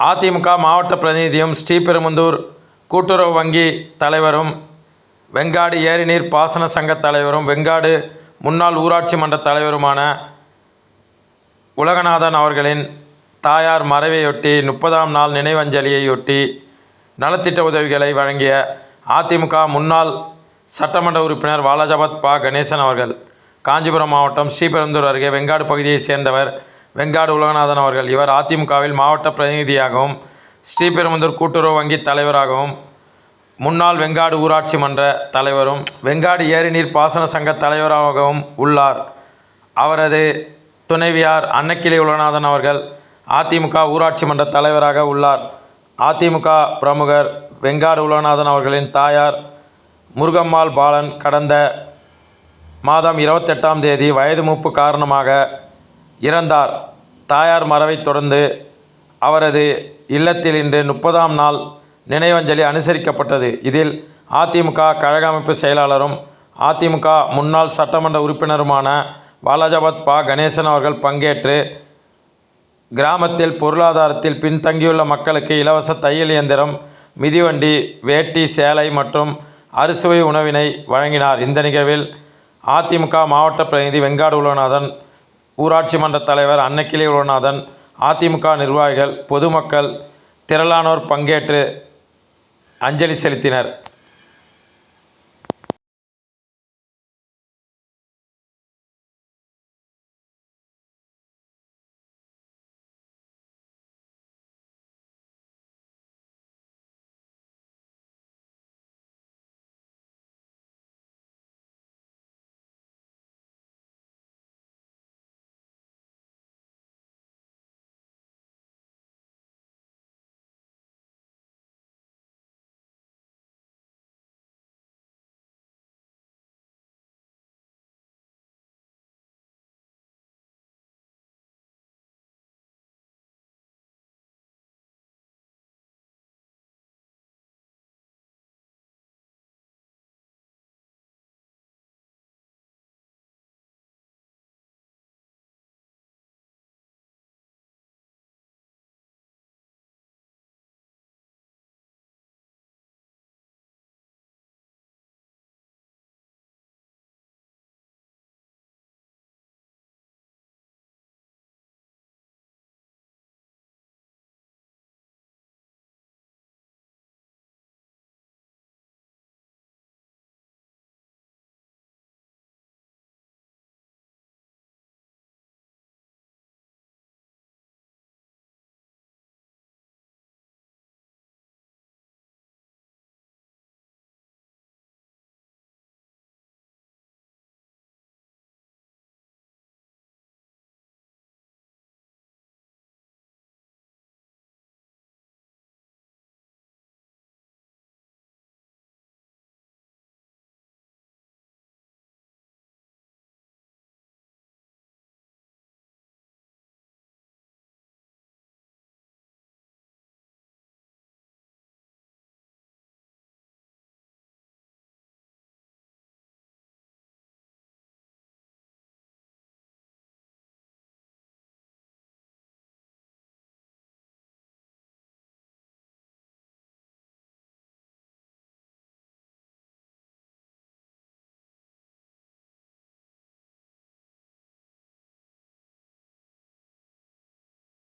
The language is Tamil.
அதிமுக மாவட்ட பிரதிநிதியும் ஸ்ரீபெரும்புதூர் கூட்டுறவு வங்கி தலைவரும் வெங்காடு ஏரிநீர் பாசன சங்க தலைவரும் வெங்காடு முன்னாள் ஊராட்சி மன்ற தலைவருமான உலகநாதன் அவர்களின் தாயார் மறைவையொட்டி முப்பதாம் நாள் நினைவஞ்சலியையொட்டி நலத்திட்ட உதவிகளை வழங்கிய அதிமுக முன்னாள் சட்டமன்ற உறுப்பினர் வாலாஜாபாத் பா. கணேசன் அவர்கள் காஞ்சிபுரம் மாவட்டம் ஸ்ரீபெரும்புதூர் அருகே வெங்காடு பகுதியைச் சேர்ந்தவர் வெங்காடு உலகநாதன் அவர்கள். இவர் அதிமுகவில் மாவட்ட பிரதிநிதியாகவும் ஸ்ரீபெரும்புதூர் கூட்டுறவு வங்கி தலைவராகவும் முன்னாள் வெங்காடு ஊராட்சி மன்ற தலைவரும் வெங்காடு ஏரிநீர் பாசன சங்க தலைவராகவும் உள்ளார். அவரது துணைவியார் அன்னக்கிளி உலகநாதன் அவர்கள் அதிமுக ஊராட்சி மன்ற தலைவராக உள்ளார். அதிமுக பிரமுகர் வெங்காடு உலகநாதன் அவர்களின் தாயார் முருகம்மாள் பாலன் கடந்த மாதம் இருபத்தெட்டாம் தேதி வயது மூப்பு காரணமாக இறந்தார். தாயார் மறைவைத் தொடர்ந்து அவரது இல்லத்தில் இன்று முப்பதாம் நாள் நினைவஞ்சலி அனுசரிக்கப்பட்டது. இதில் அதிமுக கழக அமைப்பு செயலாளரும் அதிமுக முன்னாள் சட்டமன்ற உறுப்பினருமான பாலாஜாபாத் பா. கணேசன் அவர்கள் பங்கேற்று கிராமத்தில் பொருளாதாரத்தில் பின்தங்கியுள்ள மக்களுக்கு இலவச தையல் இயந்திரம் மிதிவண்டி வேட்டி சேலை மற்றும் அறுசுவை உணவினை வழங்கினார். இந்த நிகழ்வில் அதிமுக மாவட்ட பிரதிநிதி வெங்காடு உலகநாதன் ஊராட்சி மன்ற தலைவர் அன்னக்கிளி உலகநாதன் அதிமுக நிர்வாகிகள் பொதுமக்கள் திரளானோர் பங்கேற்று அஞ்சலி செலுத்தினர்.